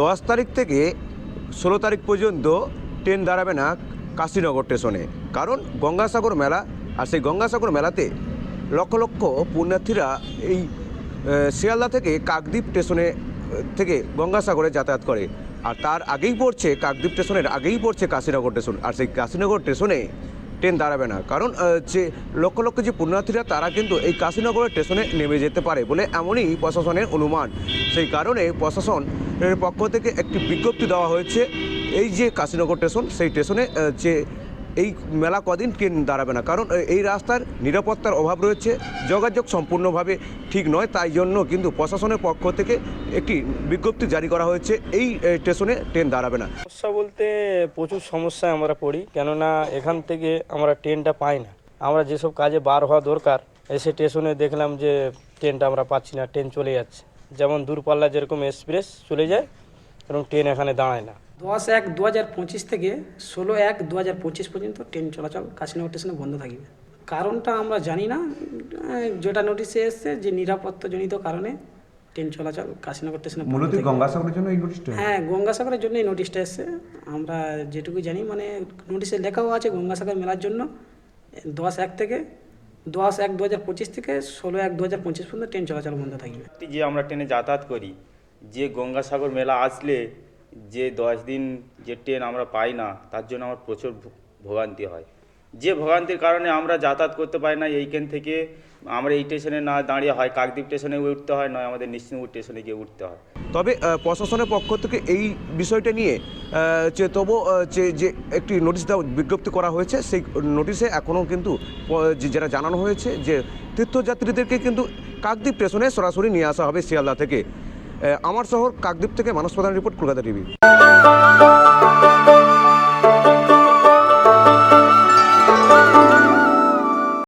দশ তারিখ থেকে ষোলো তারিখ পর্যন্ত ট্রেন দাঁড়াবে না কাশীনগর স্টেশনে। কারণ গঙ্গাসাগর মেলা, আর সেই গঙ্গাসাগর মেলাতে লক্ষ লক্ষ পুণ্যার্থীরা এই শিয়ালদা থেকে কাকদ্বীপ স্টেশনে থেকে গঙ্গাসাগরে যাতায়াত করে। আর তার আগেই পড়ছে কাকদ্বীপ স্টেশনের আগেই পড়ছে কাশীনগর স্টেশন, আর সেই কাশীনগর স্টেশনে ট্রেন দাঁড়াবে না। কারণ যে লক্ষ লক্ষ যে পুণ্যার্থীরা, তারা কিন্তু এই কাশীনগরের স্টেশনে নেমে যেতে পারে বলে এমনই প্রশাসনের অনুমান। সেই কারণে প্রশাসনের পক্ষ থেকে একটি বিজ্ঞপ্তি দেওয়া হয়েছে। এই যে কাশীনগর স্টেশন, সেই স্টেশনে যে এই মেলা কদিন ট্রেন দাঁড়াবে না। কারণ এই রাস্তার নিরাপত্তার অভাব রয়েছে, যোগাযোগ সম্পূর্ণভাবে ঠিক নয়, তাই জন্য কিন্তু প্রশাসনের পক্ষ থেকে একটি বিজ্ঞপ্তি জারি করা হয়েছে, এই স্টেশনে ট্রেন দাঁড়াবে না। সমস্যা বলতে প্রচুর সমস্যায় আমরা পড়ি, কেননা এখান থেকে আমরা ট্রেনটা পাই না। আমরা যেসব কাজে বার হওয়া দরকার, এসে স্টেশনে দেখলাম যে ট্রেনটা আমরা পাচ্ছি না, ট্রেন চলে যাচ্ছে। যেমন দূরপাল্লা যেরকম এক্সপ্রেস চলে যায়, এবং ট্রেন এখানে দাঁড়ায় না। দশ এক দু হাজার পঁচিশ থেকে ষোলো এক দু হাজার পঁচিশ পর্যন্ত ট্রেন চলাচল কাশীনগর স্টেশনে বন্ধ থাকবে। কারণটা আমরা জানি না। যেটা নোটিশে এসছে যে নিরাপত্তাজনিত কারণে ট্রেন চলাচল কাশীনগর স্টেশনে বন্ধ মূলত গঙ্গাসাগরের জন্য এই নোটিশটা হ্যাঁ গঙ্গাসাগরের জন্য এই নোটিশটা এসছে। আমরা যেটুকু জানি মানে নোটিশে লেখাও আছে গঙ্গাসাগর মেলার জন্য। দশ এক থেকে দশ এক দু হাজার পঁচিশ থেকে ষোলো এক দু হাজার পঁচিশ পর্যন্ত ট্রেন চলাচল বন্ধ থাকবে। যে আমরা ট্রেনে যাতায়াত করি যে গঙ্গাসাগর মেলা আসলে যে দশ দিন যে ট্রেন আমরা পাই না, তার জন্য আমার প্রচুর ভোগান্তি হয়। যে ভোগান্তির কারণে আমরা যাতায়াত করতে পারি না, এইখান থেকে আমরা এই স্টেশনে না দাঁড়িয়ে হয়, কাকদ্বীপ স্টেশনে উঠতে হয়, নয় আমাদের নিশ্চিন্তপুর স্টেশনে গিয়ে উঠতে হয়। তবে প্রশাসনের পক্ষ থেকে এই বিষয়টা নিয়ে যে তবু যে যে একটি নোটিশ দেওয়া, বিজ্ঞপ্তি করা হয়েছে, সেই নোটিশে এখনও কিন্তু যারা জানানো হয়েছে যে তীর্থযাত্রীদেরকে কিন্তু কাকদ্বীপ স্টেশনে সরাসরি নিয়ে আসা হবে শিয়ালদা থেকে। আমার শহর কাকদ্বীপ থেকে মানস প্রধান রিপোর্ট কলকাতা টিভি।